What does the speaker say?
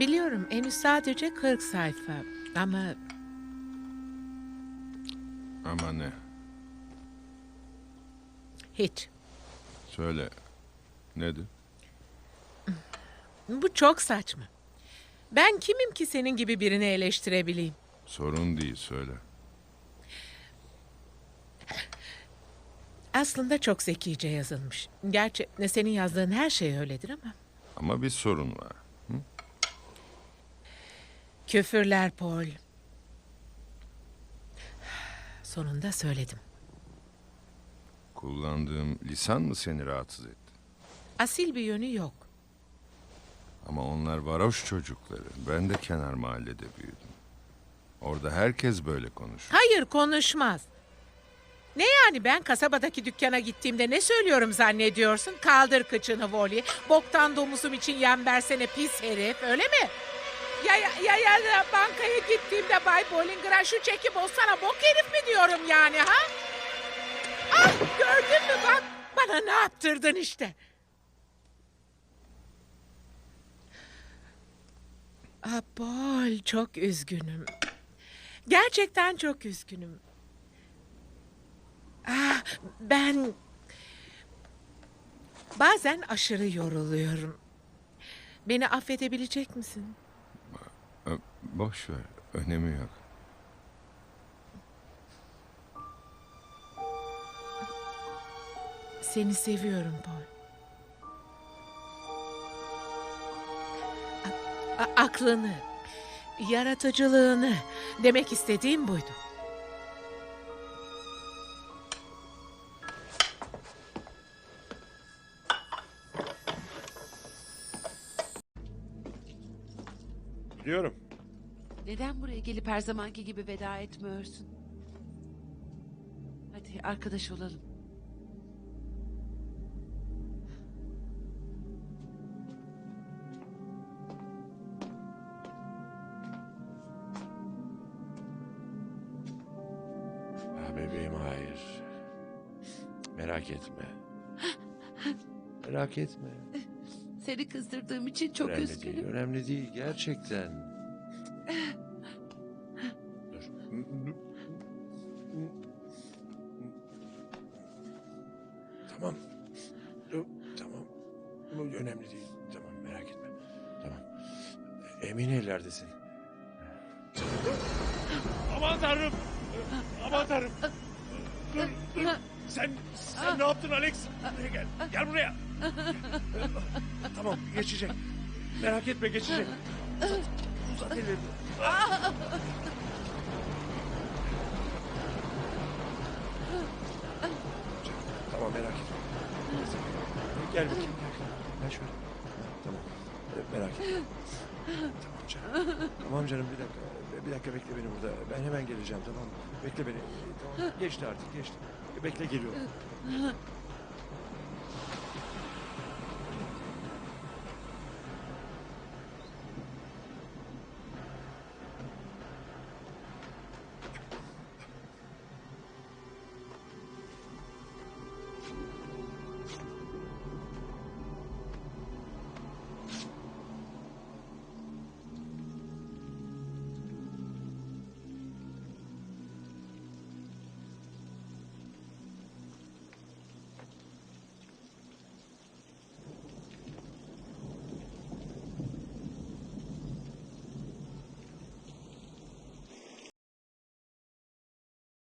Biliyorum henüz sadece 40 sayfa ama Ama ne? hiç. Söyle. Nedir? Bu çok saçma. Ben kimim ki senin gibi birini eleştirebileyim? Sorun değil söyle. Aslında çok zekice yazılmış. Gerçi ne senin yazdığın her şey öyledir ama. Ama bir sorun var. Küfürler Paul. Sonunda söyledim. Kullandığım lisan mı seni rahatsız etti? Asil bir yönü yok. Ama onlar varoş çocukları. Ben de kenar mahallede büyüdüm. Orada herkes böyle konuşur. Hayır konuşmaz. Ne yani ben kasabadaki dükkana gittiğimde ne söylüyorum zannediyorsun? Kaldır kıçını Voli. Boktan domuzum için yem versene pis herif öyle mi? Ya, ya, ya, ya, ya bankaya gittiğimde Bay Bollinger'a şu çeki bozsana bok herif mi diyorum yani ha? Ah gördün mü bak bana ne yaptırdın işte. Ah çok üzgünüm. Gerçekten çok üzgünüm. Ah, ben bazen aşırı yoruluyorum. Beni affedebilecek misin? Ö, Boş ver. Önemi yok. Seni seviyorum Paul. A- a- aklını, yaratıcılığını demek istediğim buydu. Biliyorum. Neden buraya gelip her zamanki gibi veda etmiyorsun? Hadi arkadaş olalım. Ha bebeğim hayır. Merak etme. Merak etme. Seni kızdırdığım için çok önemli üzgünüm. değil, önemli değil gerçekten. Dur. Tamam. Tamam. Bu önemli değil. Tamam merak etme. Tamam. Emin ellerdesin. Aman tanrım. Aman tanrım. Dur, dur. Sen, sen ne yaptın Alex? Buraya gel. Gel buraya. tamam geçecek. Merak etme geçecek. Uzat, uzat ellerini. Tamam merak etme. Gel bakayım. Gel, gel şöyle. Tamam. E, Merak etme. Tamam canım. Tamam canım bir dakika. Bir dakika bekle beni burada. Ben hemen geleceğim tamam mı? Bekle beni. Tamam. Geçti artık geçti. Bekle geliyorum.